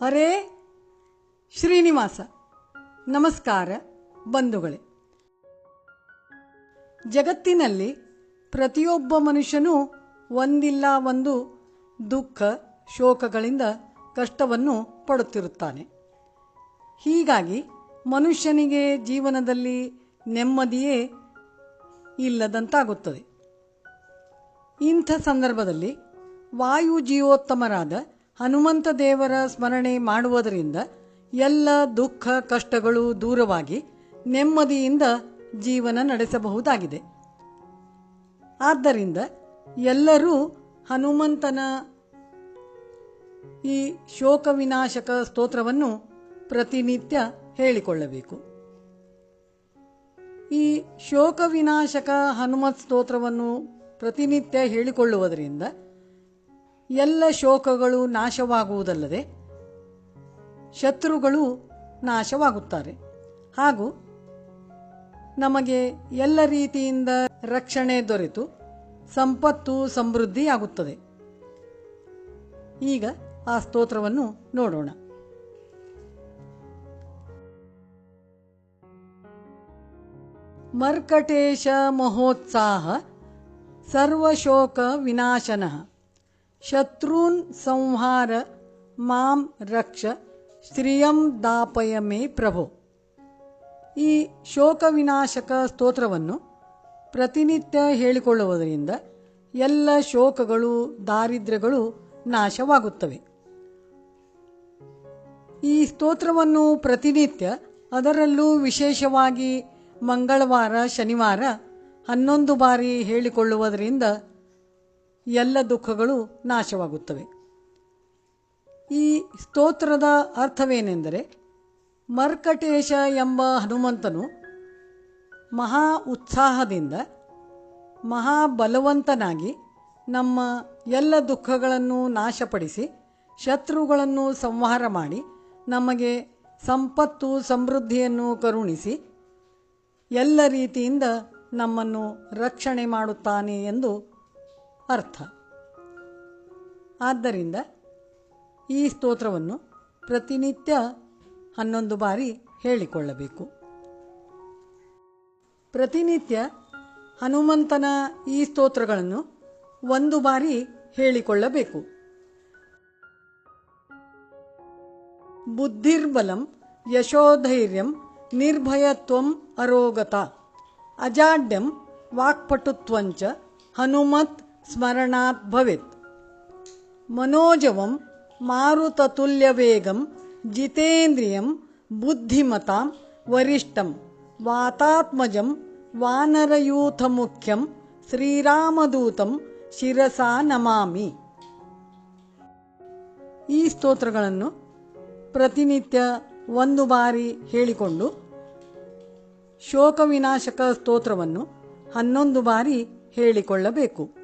ಹರೇ ಶ್ರೀನಿವಾಸ. ನಮಸ್ಕಾರ ಬಂಧುಗಳೇ. ಜಗತ್ತಿನಲ್ಲಿ ಪ್ರತಿಯೊಬ್ಬ ಮನುಷ್ಯನೂ ಒಂದಿಲ್ಲ ಒಂದು ದುಃಖ, ಶೋಕಗಳಿಂದ ಕಷ್ಟವನ್ನು ಪಡುತ್ತಿರುತ್ತಾನೆ. ಹೀಗಾಗಿ ಮನುಷ್ಯನಿಗೆ ಜೀವನದಲ್ಲಿ ನೆಮ್ಮದಿಯೇ ಇಲ್ಲದಂತಾಗುತ್ತದೆ. ಇಂಥ ಸಂದರ್ಭದಲ್ಲಿ ವಾಯು ಜೀವೋತ್ತಮರಾದ ಹನುಮಂತ ದೇವರ ಸ್ಮರಣೆ ಮಾಡುವುದರಿಂದ ಎಲ್ಲ ದುಃಖ ಕಷ್ಟಗಳು ದೂರವಾಗಿ ನೆಮ್ಮದಿಯಿಂದ ಜೀವನ ನಡೆಸಬಹುದಾಗಿದೆ. ಆದ್ದರಿಂದ ಎಲ್ಲರೂ ಹನುಮಂತನ ಈ ಶೋಕ ವಿನಾಶಕ ಸ್ತೋತ್ರವನ್ನು ಪ್ರತಿನಿತ್ಯ ಹೇಳಿಕೊಳ್ಳಬೇಕು. ಈ ಶೋಕ ವಿನಾಶಕ ಹನುಮತ್ ಸ್ತೋತ್ರವನ್ನು ಪ್ರತಿನಿತ್ಯ ಹೇಳಿಕೊಳ್ಳುವುದರಿಂದ ಎಲ್ಲ ಶೋಕಗಳು ನಾಶವಾಗುವುದಲ್ಲದೆ ಶತ್ರುಗಳು ನಾಶವಾಗುತ್ತಾರೆ. ಹಾಗೂ ನಮಗೆ ಎಲ್ಲ ರೀತಿಯಿಂದ ರಕ್ಷಣೆ ದೊರೆತು ಸಂಪತ್ತು ಸಮೃದ್ಧಿಯಾಗುತ್ತದೆ. ಈಗ ಆ ಸ್ತೋತ್ರವನ್ನು ನೋಡೋಣ. ಮರ್ಕಟೇಶ ಮಹೋತ್ಸಾಹ ಸರ್ವಶೋಕ ವಿನಾಶನಃ. ಶತ್ರುನ್ ಸಂಹಾರ, ಮಾಂ ರಕ್ಷ ಶ್ರಿಯಂ ದಾಪಯ ಮೇ ಪ್ರಭೋ. ಈ ಶೋಕ ವಿನಾಶಕ ಸ್ತೋತ್ರವನ್ನು ಪ್ರತಿನಿತ್ಯ ಹೇಳಿಕೊಳ್ಳುವುದರಿಂದ ಎಲ್ಲ ಶೋಕಗಳು, ದಾರಿದ್ರ್ಯಗಳು ನಾಶವಾಗುತ್ತವೆ. ಈ ಸ್ತೋತ್ರವನ್ನು ಪ್ರತಿನಿತ್ಯ ಅದರಲ್ಲೂ ವಿಶೇಷವಾಗಿ ಮಂಗಳವಾರ, ಶನಿವಾರ ಹನ್ನೊಂದು ಬಾರಿ ಹೇಳಿಕೊಳ್ಳುವುದರಿಂದ ಎಲ್ಲ ದುಃಖಗಳು ನಾಶವಾಗುತ್ತವೆ. ಈ ಸ್ತೋತ್ರದ ಅರ್ಥವೇನೆಂದರೆ, ಮರ್ಕಟೇಶ ಎಂಬ ಹನುಮಂತನು ಮಹಾ ಉತ್ಸಾಹದಿಂದ ಮಹಾಬಲವಂತನಾಗಿ ನಮ್ಮ ಎಲ್ಲ ದುಃಖಗಳನ್ನು ನಾಶಪಡಿಸಿ ಶತ್ರುಗಳನ್ನು ಸಂಹಾರ ಮಾಡಿ ನಮಗೆ ಸಂಪತ್ತು, ಸಮೃದ್ಧಿಯನ್ನು ಕರುಣಿಸಿ ಎಲ್ಲ ರೀತಿಯಿಂದ ನಮ್ಮನ್ನು ರಕ್ಷಣೆ ಮಾಡುತ್ತಾನೆ ಎಂದು ಅರ್ಥ. ಆದ್ದರಿಂದ ಈ ಸ್ತೋತ್ರವನ್ನು ಪ್ರತಿನಿತ್ಯ ಹನ್ನೊಂದು ಬಾರಿ ಹೇಳಿಕೊಳ್ಳಬೇಕು. ಪ್ರತಿನಿತ್ಯ ಹನುಮಂತನ ಈ ಸ್ತೋತ್ರಗಳನ್ನು ಒಂದು ಬಾರಿ ಹೇಳಿಕೊಳ್ಳಬೇಕು. ಬುದ್ಧಿರ್ಬಲಂ ಯಶೋಧೈರ್ಯಂ ನಿರ್ಭಯತ್ವಂ ಅರೋಗತ ಅಜಾಡ್ಯಂ ವಾಕ್ಪಟುತ್ವಂಚ ಹನುಮತ್ ಭವೇತ್ ಮನೋಜವಂ ಮಾರುತತುಲ್ಯವೇಗಂ ಜಿತೇಂದ್ರಿಯಂ ಬುದ್ಧಿಮತಾಂ ವರಿಷ್ಠಂ ವಾತಾತ್ಮಜಂ ವಾನರಯೂಥಮುಖ್ಯಂ ಶ್ರೀರಾಮದೂತಂ ಶಿರಸಾ ನಮಾಮಿ. ಈ ಸ್ತೋತ್ರಗಳನ್ನು ಪ್ರತಿನಿತ್ಯ ಒಂದು ಬಾರಿ ಹೇಳಿಕೊಂಡು ಶೋಕವಿನಾಶಕ ಸ್ತೋತ್ರವನ್ನು ಹನ್ನೊಂದು ಬಾರಿ ಹೇಳಿಕೊಳ್ಳಬೇಕು.